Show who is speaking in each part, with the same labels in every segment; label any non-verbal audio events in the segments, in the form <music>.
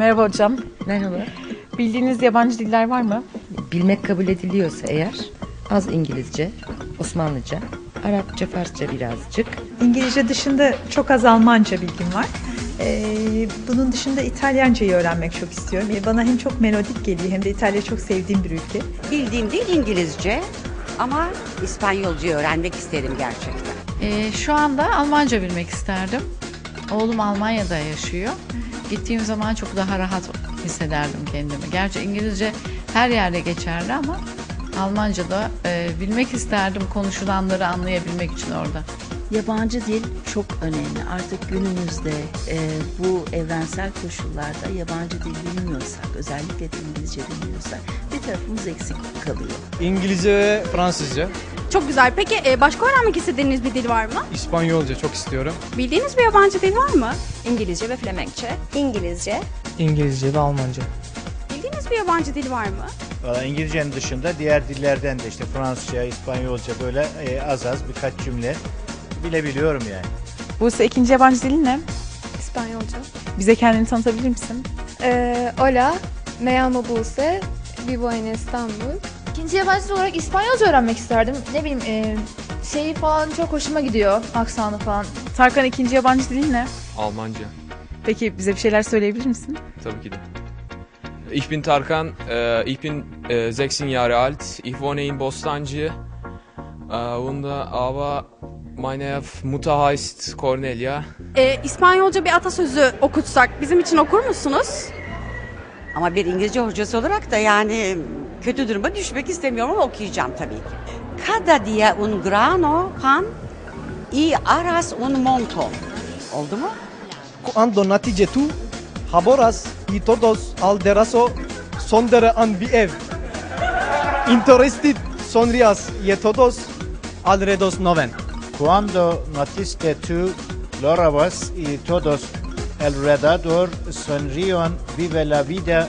Speaker 1: Merhaba hocam.
Speaker 2: Merhaba.
Speaker 1: Bildiğiniz yabancı diller var mı?
Speaker 2: Bilmek kabul ediliyorsa eğer az İngilizce, Osmanlıca, Arapça, Farsça birazcık.
Speaker 3: İngilizce dışında çok az Almanca bilgim var. Ee, bunun dışında İtalyancayı öğrenmek çok istiyorum. Ee, Bana hem çok melodik geliyor hem de İtalya çok sevdiğim bir ülke.
Speaker 4: Bildiğim dil İngilizce ama İspanyolca öğrenmek isterim gerçekten.
Speaker 5: Ee, şu anda Almanca bilmek isterdim. Oğlum Almanya'da yaşıyor. Gittiğim zaman çok daha rahat hissederdim kendimi. Gerçi İngilizce her yerde geçerli ama Almanca da e, bilmek isterdim konuşulanları anlayabilmek için orada.
Speaker 6: Yabancı dil çok önemli. Artık günümüzde e, bu evrensel koşullarda yabancı dil bilmiyorsak, özellikle de İngilizce bilmiyorsak bir tarafımız eksik kalıyor.
Speaker 7: İngilizce ve Fransızca.
Speaker 8: Çok güzel. Peki e, başka öğrenmek istediğiniz bir dil var mı?
Speaker 7: İspanyolca çok istiyorum.
Speaker 8: Bildiğiniz bir yabancı dil var mı?
Speaker 9: İngilizce ve Flemenkçe.
Speaker 10: İngilizce.
Speaker 7: İngilizce ve Almanca.
Speaker 8: Bildiğiniz bir yabancı dil var mı?
Speaker 11: Valla İngilizcenin dışında diğer dillerden de işte Fransızca, İspanyolca böyle e, az az birkaç cümle bilebiliyorum yani.
Speaker 1: Buse ikinci yabancı dilin ne?
Speaker 10: İspanyolca.
Speaker 1: Bize kendini tanıtabilir misin?
Speaker 10: Ee, hola, me llamo Buse, vivo en İstanbul.
Speaker 9: İkinci yabancı dil olarak İspanyolca öğrenmek isterdim. Ne bileyim e, şeyi falan çok hoşuma gidiyor. Aksanı falan.
Speaker 1: Tarkan ikinci yabancı dilin ne?
Speaker 12: Almanca
Speaker 1: Peki bize bir şeyler söyleyebilir misin?
Speaker 12: tabii ki de. Ich bin Tarkan, äh, ich bin äh, 6 Jahre alt, ich wohne in Bostancı äh, und äh, aber meine Mutter heißt Cornelia.
Speaker 8: E, İspanyolca bir atasözü okutsak bizim için okur musunuz?
Speaker 4: Ama bir İngilizce hocası olarak da yani kötü duruma düşmek istemiyorum ama okuyacağım tabii ki. Cada dia un grano pan y aras un montón. Oldu mu?
Speaker 7: Cuando natice tu, haboras y todos alderaso sondere an bir ev. Interested sonrias y todos alredos noven.
Speaker 11: Cuando naciste tú, lorabas y todos alrededor sonrían, vive la vida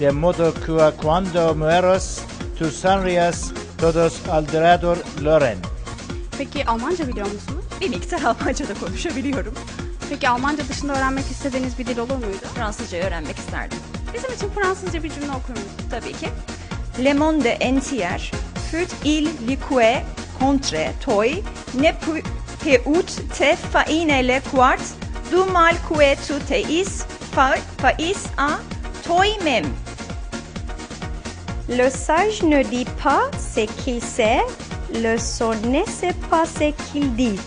Speaker 11: de modo que cuando mueras, tú sonrías, todos alrededor loren.
Speaker 8: Peki Almanca biliyor musunuz?
Speaker 3: Bir miktar <laughs> Almanca da konuşabiliyorum.
Speaker 8: Peki Almanca dışında öğrenmek istediğiniz bir dil olur muydu?
Speaker 9: Fransızca öğrenmek isterdim.
Speaker 8: Bizim için Fransızca bir cümle okur musunuz?
Speaker 9: Tabii ki.
Speaker 10: Le monde entier fut il lique contre toi ne pu peut te faine le quart du mal que tu te is fa, fais à toi-même. Le sage ne dit pas ce qu'il sait, le sot ne sait pas ce qu'il dit.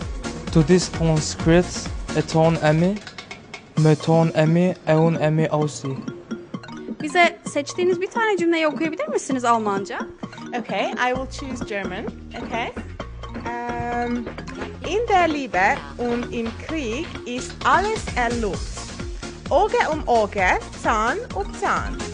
Speaker 7: To this ton script et ton ami, me ton ami et un ami aussi.
Speaker 8: Bize seçtiğiniz bir tane cümleyi okuyabilir misiniz Almanca?
Speaker 9: Okay, I will choose German. Okay. Um, in der Liebe und im Krieg ist alles erlaubt. Auge um Auge, Zahn um Zahn.